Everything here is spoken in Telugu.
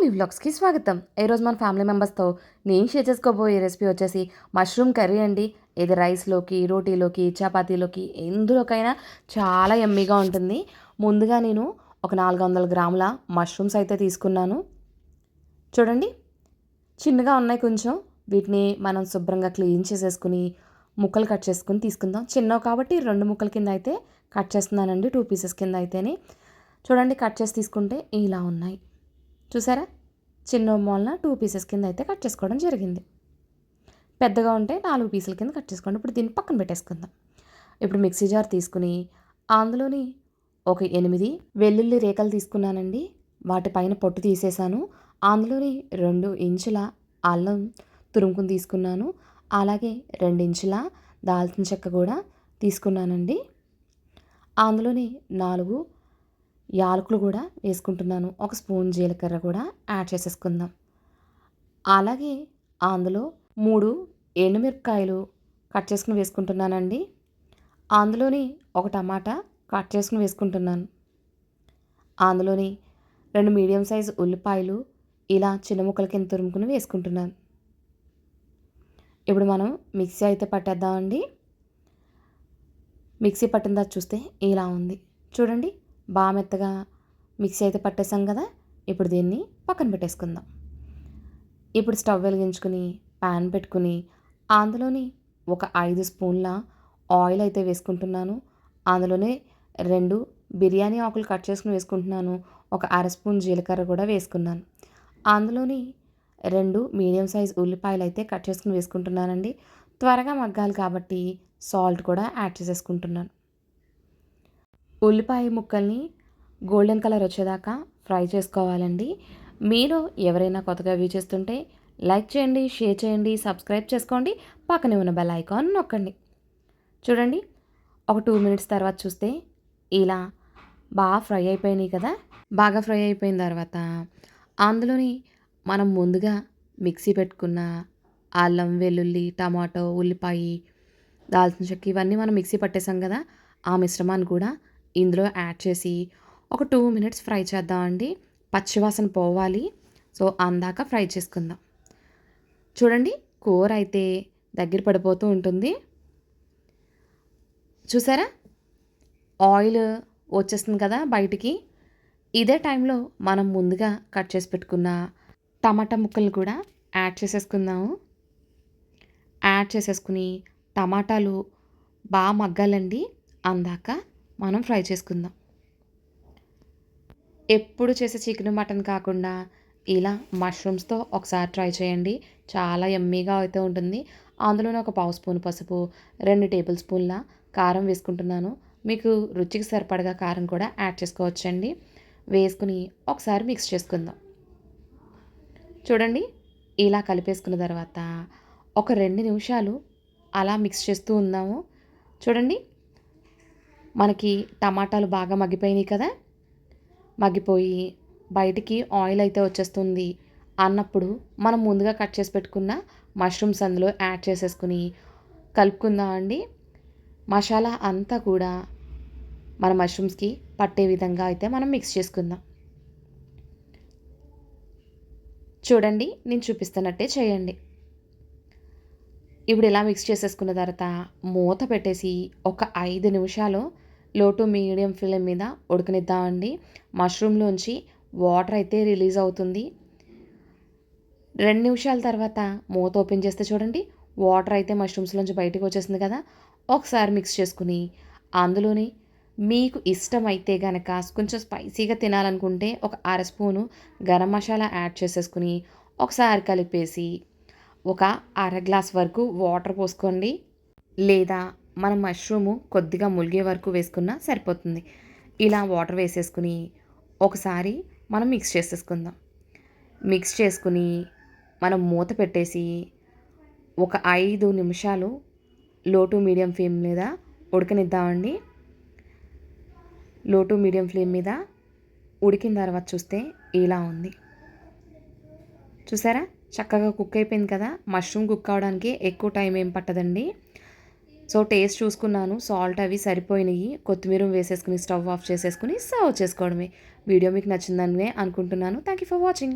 పాలీ వ్లాగ్స్కి స్వాగతం. ఈరోజు మన ఫ్యామిలీ మెంబర్స్తో నేను షేర్ చేసుకోబోయే రెసిపీ వచ్చేసి మష్రూమ్ కర్రీ అండి. ఇది రైస్లోకి రోటీలోకి చపాతీలోకి ఎందులోకైనా చాలా ఎమ్మీగా ఉంటుంది. ముందుగా నేను ఒక నాలుగు వందల గ్రాముల మష్రూమ్స్ అయితే తీసుకున్నాను. చూడండి చిన్నగా ఉన్నాయి కొంచెం. వీటిని మనం శుభ్రంగా క్లీన్ చేసేసుకుని ముక్కలు కట్ చేసుకుని తీసుకుందాం. చిన్నవి కాబట్టి రెండు ముక్కల కింద అయితే కట్ చేస్తున్నానండి టూ పీసెస్ కింద అయితేనే. చూడండి కట్ చేసి తీసుకుంటే ఇలా ఉన్నాయి. చూసారా? చిన్న మూలన టూ పీసెస్ కింద అయితే కట్ చేసుకోవడం జరిగింది. పెద్దగా ఉంటే నాలుగు పీసుల కింద కట్ చేసుకోండి. ఇప్పుడు దీన్ని పక్కన పెట్టేసుకుందాం. ఇప్పుడు మిక్సీ జార్ తీసుకుని అందులోని ఒక ఎనిమిది వెల్లుల్లి రేఖలు తీసుకున్నానండి. వాటిపైన పొట్టు తీసేసాను. అందులోని రెండు ఇంచుల అల్లం తురుముకుని తీసుకున్నాను. అలాగే రెండు ఇంచుల దాల్చిన చెక్క కూడా తీసుకున్నానండి. అందులోని నాలుగు యాలకులు కూడా వేసుకుంటున్నాను. ఒక స్పూన్ జీలకర్ర కూడా యాడ్ చేసేసుకుందాం. అలాగే అందులో మూడు ఎండుమిరపకాయలు కట్ చేసుకుని వేసుకుంటున్నానండి. అందులోని ఒక టమాటా కట్ చేసుకుని వేసుకుంటున్నాను. అందులోని రెండు మీడియం సైజు ఉల్లిపాయలు ఇలా చిన్న ముక్కల కింద తురుముకుని వేసుకుంటున్నాను. ఇప్పుడు మనం మిక్సీ అయితే పట్టేద్దామండి. మిక్సీ పట్టిందా చూస్తే ఇలా ఉంది. చూడండి బాగా మెత్తగా మిక్సీ అయితే పట్టేసాం కదా ఇప్పుడు దీన్ని పక్కన పెట్టేసుకుందాం. ఇప్పుడు స్టవ్ వెలిగించుకుని ప్యాన్ పెట్టుకుని అందులోని ఒక ఐదు స్పూన్ల ఆయిల్ అయితే వేసుకుంటున్నాను. అందులోనే రెండు బిర్యానీ ఆకులు కట్ చేసుకుని వేసుకుంటున్నాను. ఒక అర స్పూన్ జీలకర్ర కూడా వేసుకున్నాను. అందులోని రెండు మీడియం సైజ్ ఉల్లిపాయలు అయితే కట్ చేసుకుని వేసుకుంటున్నానండి. త్వరగా మగ్గాలి కాబట్టి సాల్ట్ కూడా యాడ్ చేసేసుకుంటున్నాను. ఉల్లిపాయ ముక్కల్ని గోల్డెన్ కలర్ వచ్చేదాకా ఫ్రై చేసుకోవాలండి. మీరు ఎవరైనా కొత్తగా వ్యూ చేస్తుంటే లైక్ చేయండి షేర్ చేయండి సబ్స్క్రైబ్ చేసుకోండి పక్కనే ఉన్న బెల్ ఐకాన్ నొక్కండి. చూడండి ఒక టూ మినిట్స్ తర్వాత చూస్తే ఇలా బాగా ఫ్రై అయిపోయినాయి కదా. బాగా ఫ్రై అయిపోయిన తర్వాత అందులోని మనం ముందుగా మిక్సీ పెట్టుకున్న అల్లం వెల్లుల్లి టమాటో ఉల్లిపాయ దాల్చిన చెక్క ఇవన్నీ మనం మిక్సీ పట్టేసాం కదా. ఆ మిశ్రమాన్ని కూడా ఇందులో యాడ్ చేసి ఒక టూ మినిట్స్ ఫ్రై చేద్దామండి పచ్చివాసన పోవాలి. సో అందాక ఫ్రై చేసుకుందాం. చూడండి కూర అయితే దగ్గర పడిపోతూ ఉంటుంది. చూసారా? ఆయిల్ వచ్చేస్తుంది కదా బయటికి. ఇదే టైంలో మనం ముందుగా కట్ చేసి పెట్టుకున్న టమాటా ముక్కలు కూడా యాడ్ చేసేసుకుందాము. యాడ్ చేసేసుకుని టమాటాలు బాగా మగ్గాలండి. అందాక మనం ఫ్రై చేసుకుందాం. ఎప్పుడు చేసే చికెన్ మటన్ కాకుండా ఇలా మష్రూమ్స్తో ఒకసారి ట్రై చేయండి. చాలా ఎమ్మీగా అయితే ఉంటుంది. అందులోనే ఒక పావు స్పూన్ పసుపు రెండు టేబుల్ స్పూన్ల కారం వేసుకుంటున్నాను. మీకు రుచికి సరిపడగా కారం కూడా యాడ్ చేసుకోవచ్చండి. వేసుకుని ఒకసారి మిక్స్ చేసుకుందాం. చూడండి ఇలా కలిపేసుకున్న తర్వాత ఒక రెండు నిమిషాలు అలా మిక్స్ చేస్తూ ఉందాము చూడండి మనకి టమాటాలు బాగా మగ్గిపోయినాయి కదా? మగ్గిపోయి బయటికి ఆయిల్ అయితే వచ్చేస్తుంది. అన్నప్పుడు మనం ముందుగా కట్ చేసి పెట్టుకున్న మష్రూమ్స్ అందులో యాడ్ చేసేసుకుని కలుపుకుందాం అండి. మసాలా అంతా కూడా మన మష్రూమ్స్కి పట్టే విధంగా అయితే మనం మిక్స్ చేసుకుందాం. చూడండి నేను చూపిస్తున్నట్టే చేయండి. ఇప్పుడు ఇలా మిక్స్ చేసేసుకున్న తర్వాత మూత పెట్టేసి ఒక ఐదు నిమిషాలు లో టు మీడియం ఫ్లేమ్ మీద ఉడకనిద్దామండి. మష్రూమ్లోంచి వాటర్ అయితే రిలీజ్ అవుతుంది. రెండు నిమిషాల తర్వాత మూత ఓపెన్ చేస్తే చూడండి వాటర్ అయితే మష్రూమ్స్లోంచి బయటకు వచ్చేసింది కదా. ఒకసారి మిక్స్ చేసుకుని అందులోని మీకు ఇష్టమైతే గనక కొంచెం స్పైసీగా తినాలనుకుంటే ఒక అర స్పూను గరం మసాలా యాడ్ చేసేసుకుని ఒకసారి కలిపేసి ఒక అర గ్లాస్ వరకు వాటర్ పోసుకోండి. లేదా మన మష్రూము కొద్దిగా ములిగే వరకు వేసుకున్నా సరిపోతుంది. ఇలా వాటర్ వేసేసుకుని ఒకసారి మనం మిక్స్ చేసేసుకుందాం. మిక్స్ చేసుకుని మనం మూత పెట్టేసి ఒక ఐదు నిమిషాలు లో టు మీడియం ఫ్లేమ్ మీద ఉడకనిద్దామండి. లో టు మీడియం ఫ్లేమ్ మీద ఉడికిన తర్వాత చూస్తే ఇలా ఉంది. చూసారా? చక్కగా కుక్ అయిపోయింది కదా. మష్రూమ్ కుక్ అవడానికి ఎక్కువ టైం ఏం పట్టదండి. సో టేస్ట్ చూసుకున్నాను. సాల్ట్ అవి సరిపోయినాయి. కొత్తిమీర వేసేసుకుని స్టవ్ ఆఫ్ చేసేసుకుని సర్వ్ చేసుకోవడమే. వీడియో మీకు నచ్చిందని అనుకుంటున్నాను. Thank you for watching.